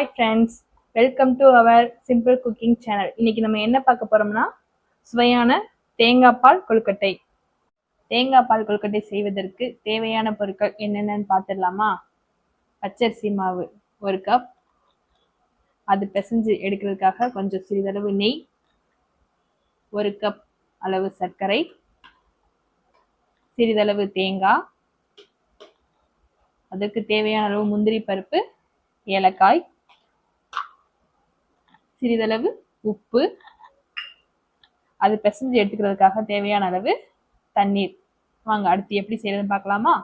Hi friends welcome to our simple cooking channel இன்னைக்கு நம்ம என்ன பார்க்க போறோம்னா சுவையான தேங்காய் பால் கொழுக்கட்டை. தேங்காய் பால் கொழுக்கட்டை செய்வதற்கு தேவையான பொருட்கள் என்னென்னு பார்த்துடலாமா? பச்சரிசி மாவு ஒரு கப் அது பிசைஞ்சு எடுக்கிறதுக்காக கொஞ்சம் சிறிதளவு நெய். ஒரு கப் அளவு சர்க்கரை. சிறிதளவு தேங்காய். அதற்கு தேவையான அளவு முந்திரி பருப்பு ஏலக்காய். சிறிதளவு உப்பு. அது பிசைஞ்சு எடுத்துக்கிறதுக்காக தேவையான அளவு தண்ணீர். வாங்க அடுத்து எப்படி செய்யறதுன்னு பார்க்கலாமா?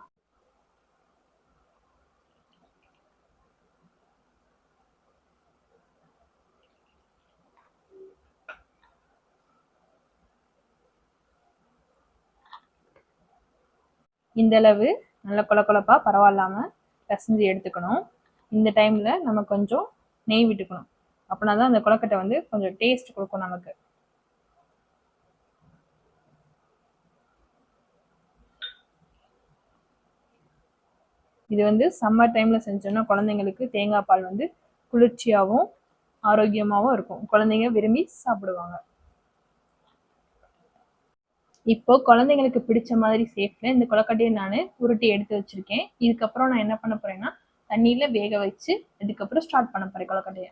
இந்த அளவு நல்ல கொல கொலப்பா பரவாயில்லாம பிசைஞ்சு எடுத்துக்கணும். இந்த டைம்ல நம்ம கொஞ்சம் நெய் விட்டுக்கணும். அப்படின்னா தான் அந்த கொலக்கட்டை வந்து கொஞ்சம் டேஸ்ட் கொடுக்கும் நமக்கு. இது வந்து சம்மர் டைம்ல செஞ்சோம்னா குழந்தைங்களுக்கு தேங்காய் பால் வந்து குளிர்ச்சியாகவும் ஆரோக்கியமாகவும் இருக்கும். குழந்தைங்க விரும்பி சாப்பிடுவாங்க. இப்போ குழந்தைங்களுக்கு பிடிச்ச மாதிரி சேஃப்ல இந்த கொலக்கட்டையை நான் உருட்டி எடுத்து வச்சிருக்கேன். இதுக்கப்புறம் நான் என்ன பண்ண போறேன்னா தண்ணியில வேக வச்சு அதுக்கப்புறம் ஸ்டார்ட் பண்ண போறேன் கொலக்கட்டையை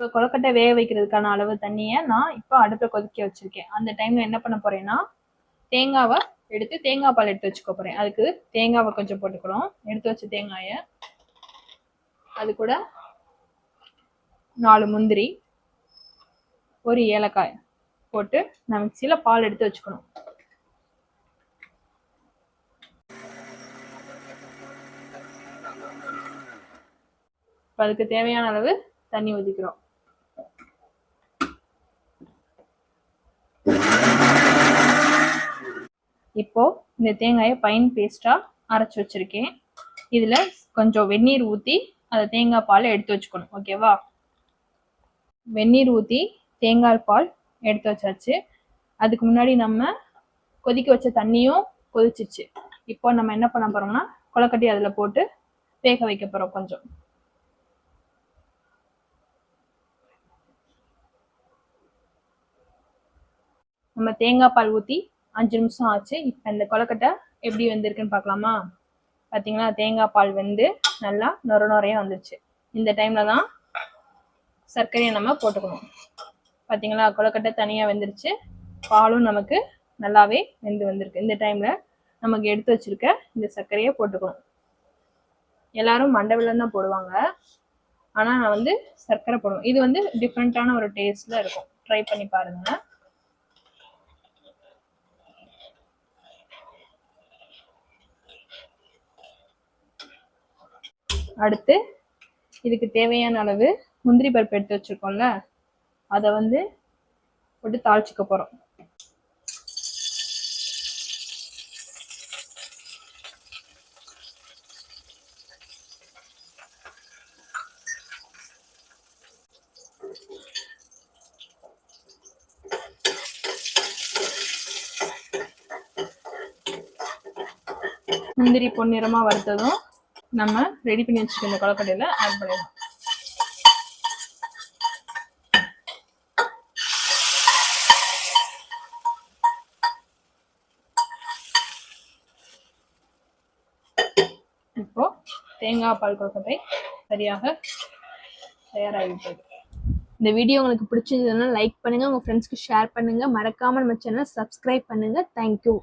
இப்போ கொலக்கட்டை வேக வைக்கிறதுக்கான அளவு தண்ணியை நான் இப்போ அடுப்பில் கொதிக்க வச்சிருக்கேன். அந்த டைமில் என்ன பண்ண போகிறேன்னா தேங்காவை எடுத்து தேங்காய் பால் எடுத்து வச்சுக்க போகிறேன் அதுக்கு தேங்காவை கொஞ்சம் போட்டுக்கிறோம் எடுத்து வச்ச தேங்காயை அது கூட நாலு முந்திரி ஒரு ஏலக்காய் போட்டு நான் மிக்சியில் பால் எடுத்து வச்சுக்கணும். இப்போ அதுக்கு தேவையான அளவு தண்ணி ஊற்றிக்கிறோம் இப்போ இந்த தேங்காயை பைன் பேஸ்டா அரைச்சி வச்சிருக்கேன். இதுல கொஞ்சம் வெந்நீர் ஊத்தி அதை தேங்காய் பால் எடுத்து வச்சுக்கணும். ஓகேவா வெந்நீர் ஊத்தி தேங்காய் பால் எடுத்து வச்சாச்சு. அதுக்கு முன்னாடி நம்ம கொதிக்க வச்ச தண்ணியும் கொதிச்சிச்சு. இப்போ நம்ம என்ன பண்ண போறோம்னா கொலக்கட்டி அதுல போட்டு வேக வைக்க போறோம் கொஞ்சம். நம்ம தேங்காய் பால் ஊற்றி அஞ்சு நிமிஷம் ஆச்சு. இப்போ இந்த கொலக்கட்டை எப்படி வந்திருக்குன்னு பார்க்கலாமா? பார்த்தீங்களா தேங்காய் பால் வந்து நல்லா நொர நொறையாக வந்துச்சு இந்த டைமில் தான் சர்க்கரையை நம்ம போட்டுக்கணும். பார்த்தீங்களா கொலக்கட்டை தனியாக வெந்துருச்சு. பாலும் நமக்கு நல்லாவே வெந்து வந்திருக்கு. இந்த டைமில் நமக்கு எடுத்து வச்சிருக்க இந்த சர்க்கரையை போட்டுக்கணும். எல்லாரும் மண்டபில் தான் போடுவாங்க. ஆனால் நான் வந்து சர்க்கரை போடுவேன். இது வந்து டிஃப்ரெண்ட்டான ஒரு டேஸ்ட்டில் இருக்கும். ட்ரை பண்ணி பாருங்கள் அடுத்து இதுக்கு தேவையான அளவு முந்திரி பருப்பு எடுத்து வச்சுருக்கோம்ல அதை வந்து போட்டு தாளிச்சுக்க போகிறோம் முந்திரி பொன்னிறமாக வறுத்ததும் நம்ம ரெடி பண்ணி வச்சுக்க இந்த கொலக்கட்டையில் ஆட் பண்ணிடலாம். இப்போ தேங்காய் பால் கொலக்கட்டை சரியாக தயாராகிவிட்டது இந்த வீடியோ உங்களுக்கு பிடிச்சிருந்ததுன்னா லைக் பண்ணுங்க உங்க ஃப்ரெண்ட்ஸ்க்கு ஷேர் பண்ணுங்க. மறக்காமல் நம்ம சேனல் சப்ஸ்கிரைப் பண்ணுங்கள் தேங்க்யூ